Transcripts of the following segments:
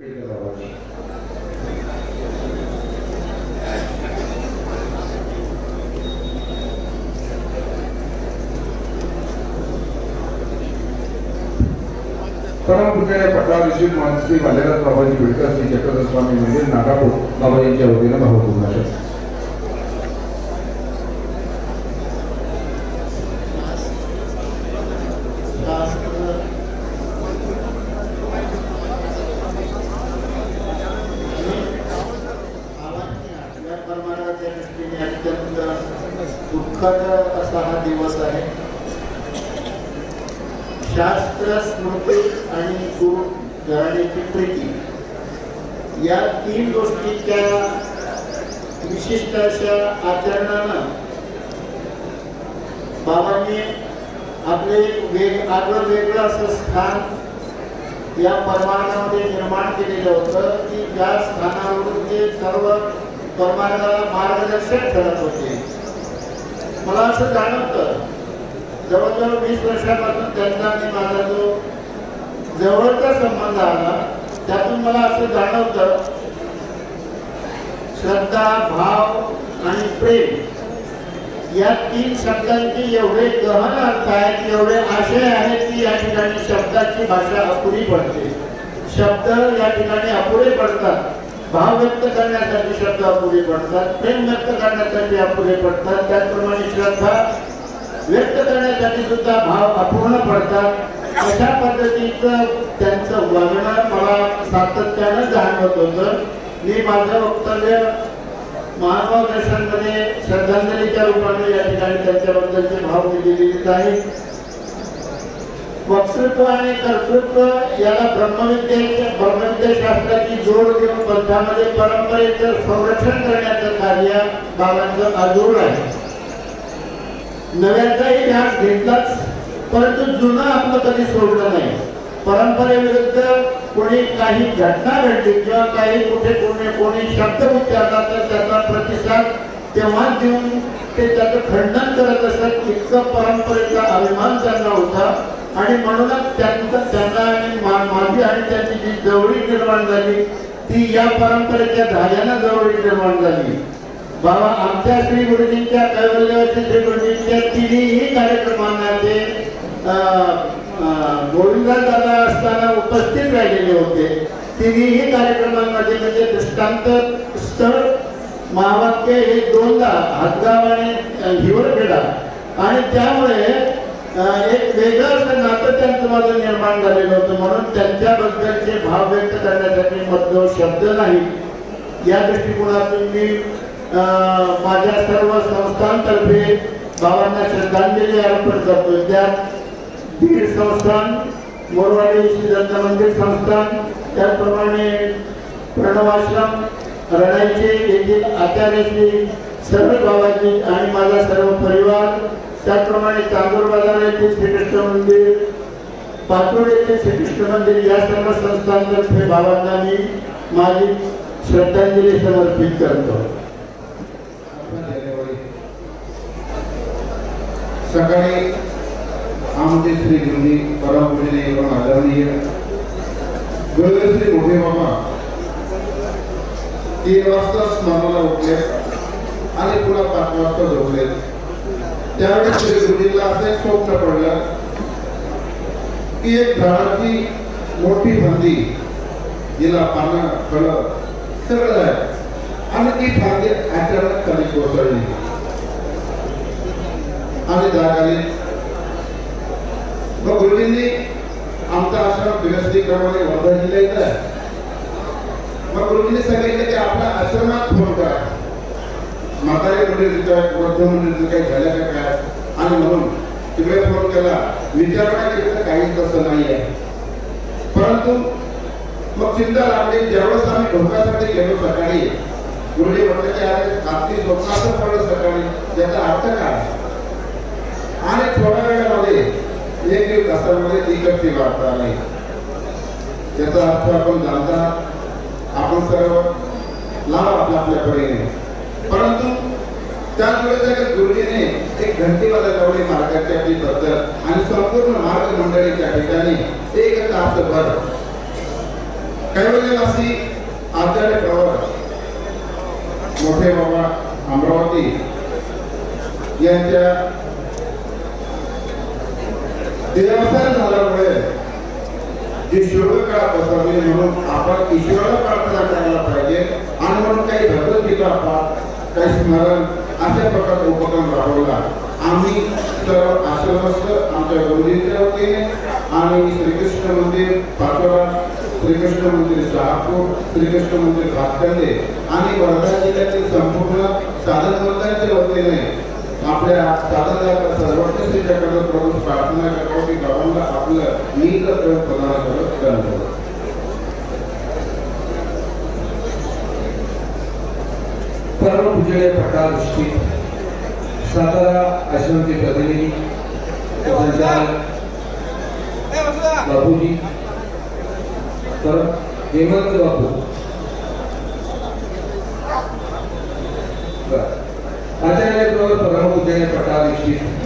परमपूज्य पटाभिषी श्री बालेराज बाबाजी बिडकर श्री चक्रधर स्वामी मंदिर नागापूर. बाबाजींच्या वतीनं भावपूर्ण आशा आपल्या परमार्थाच्या दृष्टीने अत्यंत दुःखद असा हा दिवस आहे शास्त्र आणि गुरु घराण्याची प्रीती. या तीन गोष्टीच्या विशिष्ट अशा आचरणानं बाबांनी आपले वेग आगळं वेगळं असं स्थान या परमार्थामध्ये निर्माण केलेलं होतं की ज्या स्थानावरून ते सर्व परमार्थाला मार्गदर्शक ठरत होते. मला असं जाणवतं जवळजवळ वीस वर्षापासून त्यांचा आणि माझा जो जवळचा संबंध आला त्यातून मला असं जाणवतं श्रद्धा भाव आणि प्रेम या तीन शब्दांचे एवढे गहन अर्थ आहेत एवढे आशय आहेत की या ठिकाणी शब्दाची भाषा अपुरी पडते. शब्द या ठिकाणी अपुरे पडतात. भाव व्यक्त करण्यासाठी शब्द अपुरे पडतात प्रेम व्यक्त करण्यासाठी अपुरे पडतात. त्याचप्रमाणे श्रद्धा व्यक्त करण्यासाठी सुद्धा भाव अपूर्ण पडतात. अशा पद्धतीचं त्यांचं वर्णन मला सातत्यानं जाणवत होतं. मी माझं वक्तव्य महात्मा दर्शनमध्ये श्रद्धांजलीच्या रूपाने या ठिकाणी त्यांच्याबद्दलचे भाव दिलेले आहे. वक्तृत्व आणि कर्तृत्व याला ब्रह्मविद्येच्या ब्रह्मविद्या शास्त्राची जोड देऊन पंथामध्ये परंपरेचं संरक्षण करण्याचं कार्य बाबांचं अजूर आहे. नव्याचाही ध्यास घेतलाच. परंतु जुनं आपलं कधी सोडलं नाही. परंपरेविरुद्ध कोणी काही घटना घडली किंवा काही कुठे कोणी कोणी शब्द उच्चारला तर त्याचा प्रतिसाद तेव्हाच देऊन ते त्याचं खंडन करत असत. इतकं परंपरेचा अभिमान त्यांना होता. आणि म्हणूनच त्यांचं त्यांना आणि माझी आणि त्यांची जी जवळीक निर्माण झाली ती या परंपरेच्या धाग्यानं जवळीक निर्माण झाली. बाबा आमच्या श्री गुरुजींच्या कैवल्यवती श्री गुरुजींच्या तिन्हीही कार्यक्रमांना ते गोविंदा दादा असताना उपस्थित राहिलेले होते. तिन्ही कार्यक्रमांमध्ये म्हणजे दृष्टांत स्थळ महावाक्य हे दोनदा हातगाव आणि हिवरखेडा. आणि त्यामुळे एक वेगळं नातं त्यांचं माझं निर्माण झालेलं होतं. म्हणून त्यांच्याबद्दलचे भाव व्यक्त करण्यासाठी मधलं शब्द नाही. या दृष्टिकोनातून मी माझ्या सर्व संस्थांतर्फे बाबांना श्रद्धांजली अर्पण करतो त्यात बीड संस्थान मोरवाडी श्री दत्त मंदिर संस्थान त्याचप्रमाणे प्रणवाश्रम रणाईचे येथील आचार्य श्री सर्व बाबाजी आणि माझा सर्व परिवार त्याचप्रमाणे चांदूर बाजार येथील श्रीकृष्ण मंदिर पातूर येथील श्रीकृष्ण मंदिर या सर्व संस्थांतर्फे बाबांना मी माझी श्रद्धांजली समर्पित करतो. सकाळी आमचे श्री गुरुजी परम परमपूजनीय एवं आदरणीय गुरुदेव श्री मोठे बाबा तीन वाजता स्मरणाला उठले आणि पुन्हा पाच वाजता झोपले. त्यावेळी श्री गुरुजीला असं एक स्वप्न पडलं की एक झाडाची मोठी फांदी जिला पानं फळं सगळं आहे आणि ती फांदी अचानक खाली कोसळली. आणि जाग मग गुरुजींनी आमचा आश्रम विरस्तीप्रमाणे वर्धा जिल्ह्यात आहे मग गुरुजींनी सांगितलं की आपल्या आश्रमात फोन करा. म्हातारे मंदिर काय वृद्ध मंदिर काही झालं का काय? आणि म्हणून तिकडे फोन केला. विचारणा केलं काहीच काही तसं नाही आहे परंतु मग चिंता लागली. ज्यावेळेस आम्ही ढोकासाठी गेलो सकाळी गुरुजी म्हटलं की अरे रात्री असं पडलं सकाळी. त्याचा अर्थ काय? आणि थोड्या वेळामध्ये एक दीड एकच इकडची वार्ता नाही त्याचा अर्थ आपण जाणता आपण सर्व लाभ आपल्या आपल्या परीने. परंतु त्यामुळे वेळेस गुरुजीने एक घंटी मार्गाची आपली पद्धत आणि संपूर्ण मार्ग मंडळीच्या ठिकाणी एक तासभर कैवल्यवासी आचार्य प्रवर मोठे बाबा अमरावती यांच्या देवस्थान झाल्यामुळे जी शिवकाळ पसरली म्हणून आपण ईश्वराला प्रार्थना करायला पाहिजे. आणि म्हणून काही भगवद्गीता पाठ काही स्मरण अशा प्रकारचा उपक्रम राबवला. आम्ही सर्व आश्रमस्थ आमच्या गुरुजींच्या वतीने आणि श्रीकृष्ण मंदिर पाचोरा श्रीकृष्ण मंदिर शहापूर श्रीकृष्ण मंदिर भातखंडे आणि वर्धा जिल्ह्यातील संपूर्ण साधन मंडळाच्या वतीने आपल्या सर्वोच्च प्रार्थना करतो की आपलं नीत प्रदान करत करतो दृष्टी सातारा आश्रमचे प्रतिनिधी संचालक बापूजी तर हेमंत बापू.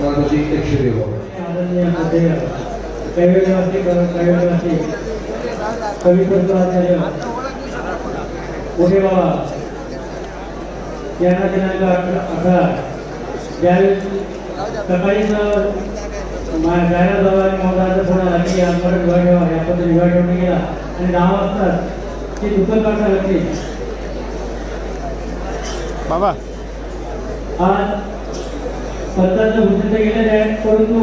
माधवजी एकशे देव. आदरणीय अध्यय कैवल्यवासी कैवल्यवासी कविकृत आचार्य. मोठे बाबा यांना दिनांक अठरा ज्यावेळेस सकाळीच जाहिरात बाबा आणि महोदयाचा फोन आला की आमच्याकडे विवाह ठेवा या पद्धती विवाह ठेवून गेला आणि दहा वाजता ती दुकान काढता लागली बाबा आज सरकारचं घोषित गेलेले आहेत परंतु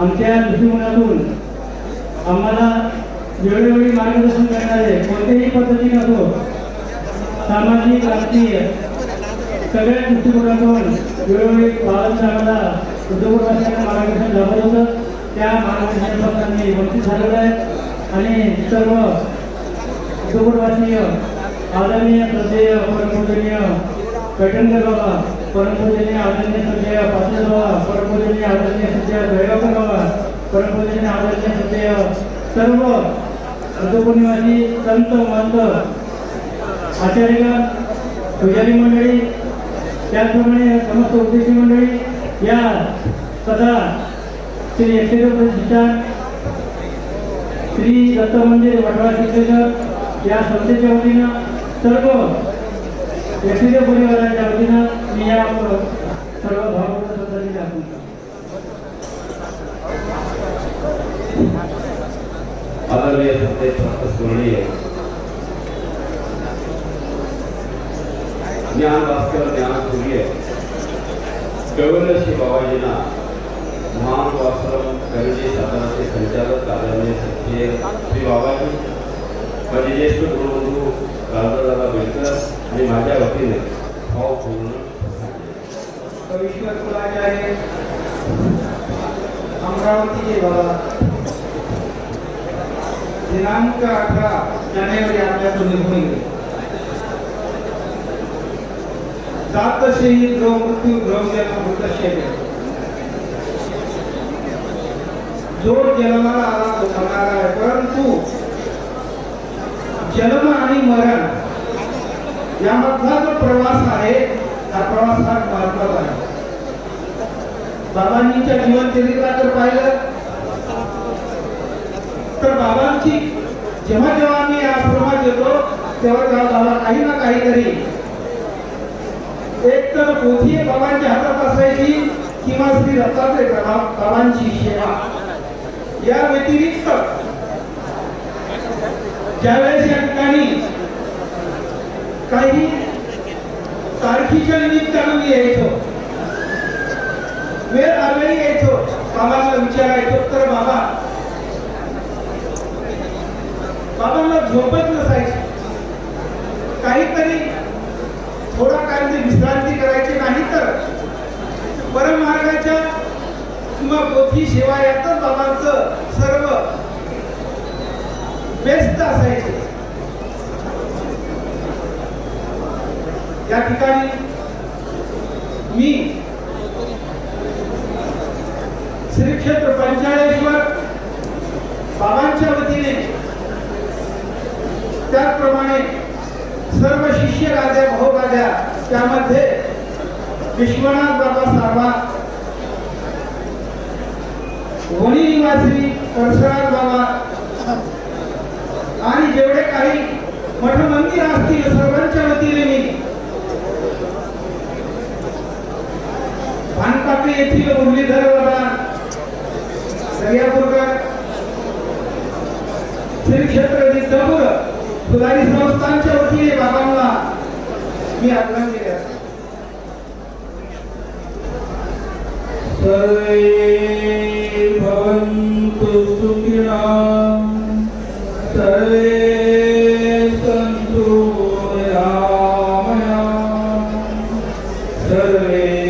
आमच्या दृष्टिकोनातून आम्हाला वेळोवेळी मार्गदर्शन करणारे कोणत्याही पद्धतीने असो सामाजिक राजकीय सगळ्या दृष्टिकोनातून वेळोवेळी बाळांचं आम्हाला उद्योगवासियांना मार्गदर्शन लाभत होतं. त्या मार्गदर्शनाने वंचित झालेलं आहे. आणि सर्व उद्योगवासीय आदरणीय प्रदेय परमपूजनीय पैठणकर बाबा परमपूजनीय आदरणीय श्रद्धेय पाटील परमपूजनीय आदरणीय श्रद्धेय दहेगावकर बाबा परमपूजनीय आदरणीय श्रद्धेय सर्व ऋतुपूर्णिमाची संत मंत आचार्यगण पुजारी मंडळी त्याचप्रमाणे समस्त उद्देशी मंडळी या सदा श्री एकशे प्रतिष्ठान श्री दत्त मंदिर वडवा सिद्धेश्वर या संस्थेच्या वतीनं सर्व व्यक्तिगत परिवाराच्या वतीनं मी या सर्व भावपूर्ण श्रद्धांजली आदरणीय संदेश स्मरणीय ज्ञान भास्कर ज्ञान सूर्य कैवल्य श्री बाबाजींना महान आश्रम कविजे साताराचे संचालक आदरणीय सत्य श्री बाबाजी माझे ज्येष्ठ गुरुबंधू राजादादा बेलकर आणि माझ्या वतीने अमरावतीचे बाबा दिनांक अठरा जानेवारी आपल्याकडून निघून गेले जात शहीद ग्रह मृत्यू ग्रह जन्म मृत शरीर जो जन्माला आला तो मरणार आहे परंतु जन्म आणि मरण यामधला जो प्रवास आहे हा प्रवास हा महत्त्वाचा आहे. बाबांनीच्या जीवनचरित्रा जर पाहिलं. तर बाबांची जेव्हा जेव्हा आम्ही या आश्रमात येतो तेव्हा तेव्हा बाबा काही ना काहीतरी. एक तर पोथी बाबांच्या हातात असायची किंवा श्री रत्नाचे बाबांची सेवा. या व्यतिरिक्त ज्यावेळेस या ठिकाणी काही तारखीच्या निमित्तानं मी यायचो वेळ आवेळी यायचो. मामाला विचारायचो तर बाबा बाबांना झोपत नसायची. काहीतरी थोडा काळ ते विश्रांती करायची नाही तर परमार्गाच्या किंवा पोथी सेवा यातच बाबांचं सर्व व्यस्त असायचे. या ठिकाणी मी श्री क्षेत्र पंचाळेश्वर बाबांच्या वतीने त्याचप्रमाणे सर्व शिष्य राजा भाऊ राजा त्यामध्ये विश्वनाथ बाबा सारवा वणी निवासी परशुराम बाबा आणि जेवढे काही मठ मंदिर असतील सर्वांच्या वतीने मी भानकापी येथील मुरलीधर बाबा दर्यापूरकर श्री क्षेत्र विष्णपूर फुलारी संस्थांच्या वतीने बाबांना मी आग्रह सर्वे भवन्तु रामया सर्वे